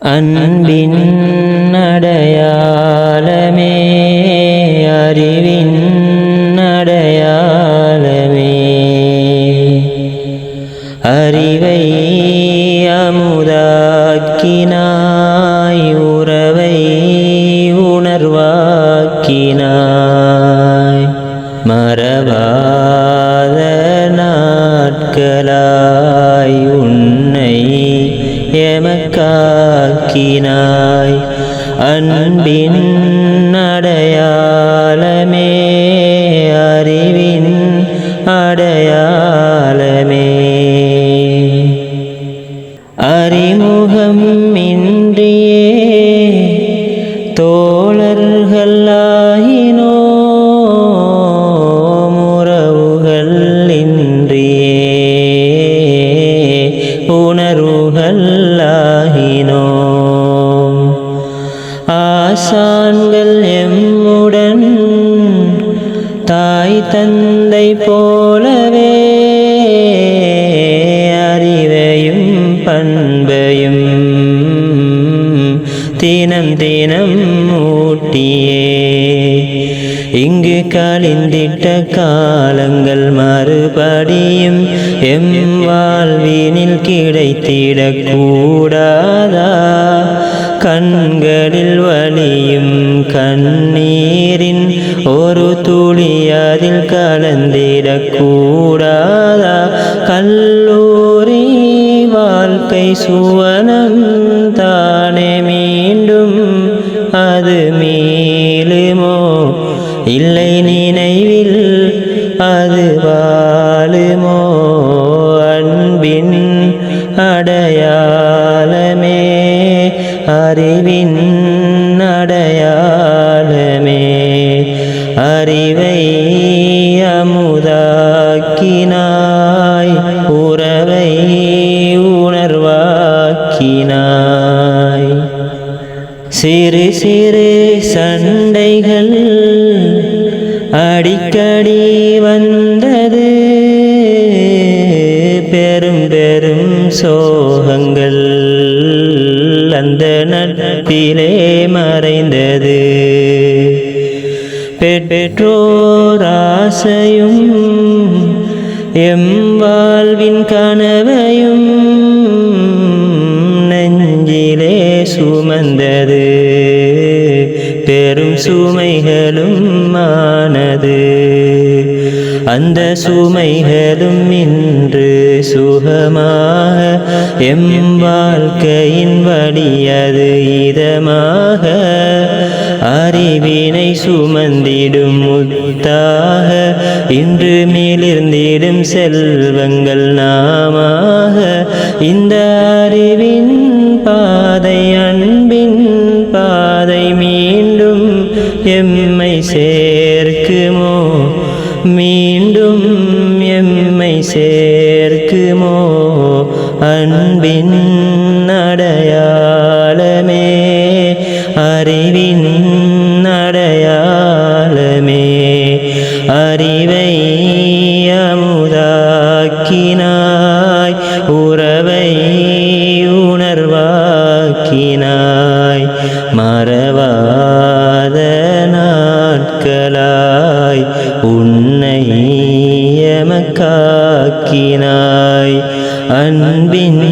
அன்பின் அடையாளமே அறிவின் அடையாளமே. அறிவை அமுதாக்கினாய் மக்களாய் உன்னை எமக்காக்கினாய். அன்பின் தாய் தந்தை போலவே அறிவையும் பண்பையும் தினம் தினம் ஊட்டியே. இங்கு கழிந்திட்ட காலங்கள் மறுபடியும் எம் வாழ்வினில் கிடைத்திடக்கூடாதா? கண்களில் வலியும் கண் கூடாதா கல்லூரி வாழ்க்கை சுவனம் தானே மீண்டும் அது மீளுமோ இல்லை நினைவில் அது வாழுமோ? அன்பின் அடையாளமே அறிவின் அடையாளமே அறிவை உணர்வாக்கினாய் சிறு சிறு சண்டைகள் அடிக்கடி வந்தது. பெரும் பெரும் சோகங்கள் அந்த நட்பிலே மறைந்தது. பெற்றோர் ஆசையும் எம் வாழ்வின் கனவையும் சுமந்தது. பெரும் சுமைகளும் ஆனது. அந்த சுமைகளும் இன்று சுகமாக எம் வாழ்க்கையின் வழியது இதமாக அறிவினை சுமந்திடும் முத்தாக இன்று மேலிருந்திடும் செல்வங்கள் நாமாக இந்த சேர்க்குமோ? மீண்டும் எம்மை சேர்க்குமோ? அன்பின் அடையாளமே அறிவின் அடையாளமே அறிவை அமுதாக்கினாய் உறவை உணர்வாக்கினாய் மறவா எமக்காக்கினாய் அன்பின்